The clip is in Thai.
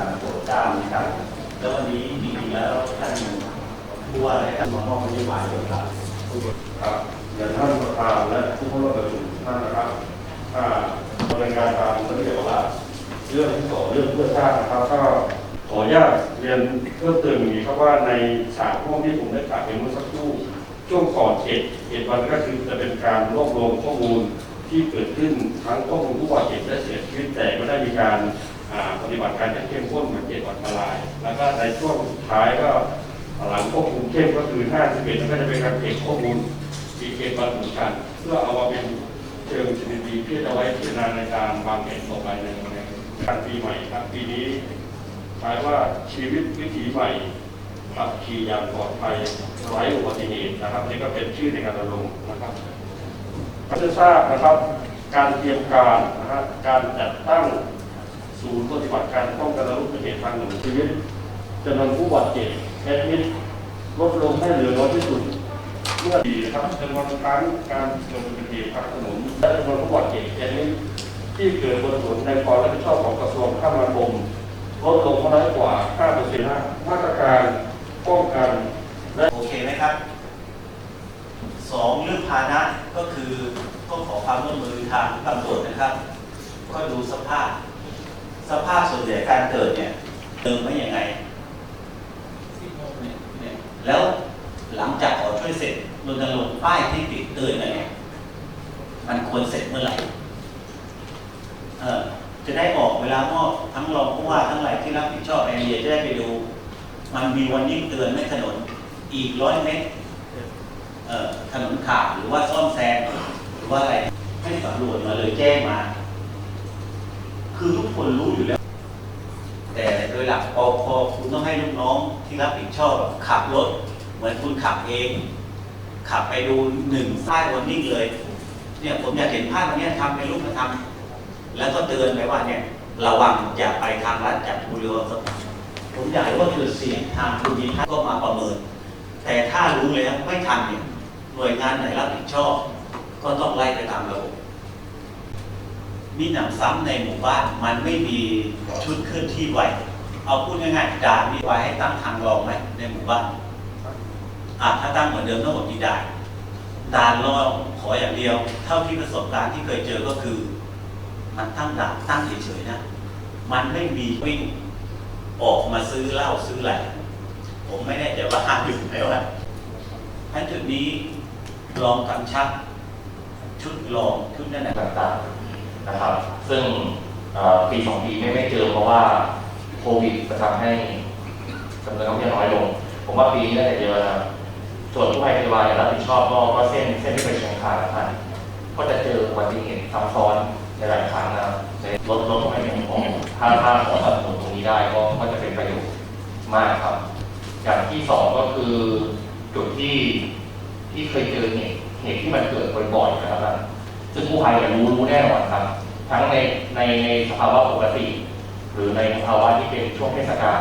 การโปรดเกล้านะครับ แล้ววันนี้จริงๆแล้วท่านผู้ว่าราชการมามอบนโยบายเลยครับครับอย่างท่านประธานและผู้เข้าร่วมประชุมท่านนะครับถ้าดำเนินการตามระเบียบว่าเรื่องที่สองเรื่องเพื่อชาตินะครับก็ขออนุญาตเรียนเพิ่มเติมอย่างนี้ครับว่าในสามห้องที่ผมได้กล่าวไปเมื่อสักครู่ช่วงก่อนเจ็ดเจ็ดวันก็คือจะเป็นการรวบรวมข้อมูลที่เกิดขึ้นทั้งข้อมูลผู้บาดเจ็บและเสียชีวิตแต่ก็ได้มีการ ฏิบัติการอย่างเข้มข้นเหมือนเจ็ดวันมาลาย แล้วก็ในช่วงสุดท้ายก็หลังควบคุมเข้มก็คือ51ก็จะเป็นการเก็บข้อมูลอีเก็บวันเหมือนกันเพื่อเอามาเป็นเชิงสถิติที่จะไว้พิจารณาในการวางแผนต่อไปในในการปีใหม่ครับปีนี้หมายว่าชีวิตวิถีใหม่ขับขี่อย่างปลอดภัยไร้อุบัติเหตุนะครับนี่ก็เป็นชื่อในการรณรงค์นะครับเพื่อทราบนะครับ การเตรียมการนะฮะการจัดตั้ง ศูนย์ปฏิบัติการป้องกันและลดอุบัติเหตุทางถนนชีวิตจำนวนผู้บาดเจ็บแอดมิดลดลงให้เหลือน้อยที่สุดเมื่อดีนะครับจำนวนครั้งการเกิดอุบัติเหตุทางถนนและจำนวนผู้บาดเจ็บแอดมิดที่เกิดบนถนนในความรับผิดชอบของกระทรวงคมนาคมลดลงน้อยกว่า5%นะมาตรการป้องกันและโอเคไหมครับสองเรื่องพานะก็คือต้องขอความร่วมมือทางตำรวจนะครับ ก็ดูสภาพ สภาพส่วนใหญ่การเกิดเนี่ยเติมไม่ยังไง แล้วหลังจากขอช่วยเสร็จรณรงค์ป้ายที่ติดเตือนอะไรเนี่ยมันควรเสร็จเมื่อไหร่เออจะได้ออกเวลามอบทั้งรองผู้ว่าทั้งหลายที่รับผิดชอบแอเรียจะได้ไปดู มันมีวันยิ่งเตือนไม่ถนนอีกร้อยเมตรเออถนนขาดหรือว่าซ่อมแซมหรือว่าอะไรให้สำรวจมาเลยแจ้งมา คือทุกคนรู้อยู่แล้ว แต่โดยหลักพอพอคุณต้องให้ลูกน้องที่รับผิดชอบขับรถ เหมือนคุณขับเอง ขับไปดูหนึ่งซ้ายวันนิ่งเลย เนี่ยผมอยากเห็นภาพวันนี้ทำเป็นรูปธรรมแล้วก็เตือนไปว่าเนี่ยระวังอย่าไปทางลัดจากบุรีรัมย์ผมอยากรู้ว่าจุดเสี่ยงทางคุณมีท่านก็มาประเมิน แต่ถ้ารู้แล้วไม่ทันเนี่ยหน่วยงานไหนรับผิดชอบ ก็ต้องไล่ไปตามระบบ มีหนำซ้ำในหมู่บ้านมันไม่มีชุดเคลื่อนที่ไวเอาพูดง่ายๆด่านมีไว้ให้ตั้งทางรองไหมในหมู่บ้านอะถ้าตั้งเหมือนเดิมทั้งหมดกี่ด่านด่านรองขออย่างเดียว เท่าที่ประสบการณ์ที่เคยเจอก็คือ มันตั้งด่านตั้งเฉยๆนะมันไม่มีวิ่งออกมาซื้อเหล้าซื้ออะไรผมไม่แน่ใจว่าห้ามอยู่ไหมวะท่านจุดนี้ลองกำชับชุดลองชุดนั่นแหละต่างๆ นะครับ ซึ่งปีสองปีไม่ไม่เจอเพราะว่าโควิดจะทำให้จำนวนนักเรียนน้อยลง ผมว่าปีนี้น่าจะเยอะนะครับส่วนผู้ให้พยาบาลรับผิดชอบก็ก็เส้นเส้นที่ไปเชียงคานนะครับก็จะเจออุบัติเหตุซ้ำซ้อนในหลายครั้งนะครับในรถรถต้องให้เพียงพอถ้าถ้าขอสนับสนุนตรงนี้ได้ก็ก็จะเป็นประโยชน์มากครับ อย่างที่สองก็คือจุดที่ที่เคยเจอเหตุเหตุที่มันเกิดบ่อยๆนะครับ ซึ่งผู้ภัยเนี่ยรู้รู้แน่นอนครับ ทั้งในในในสภาวะปกติ หรือในภาวะที่เป็นช่วงเทศกาล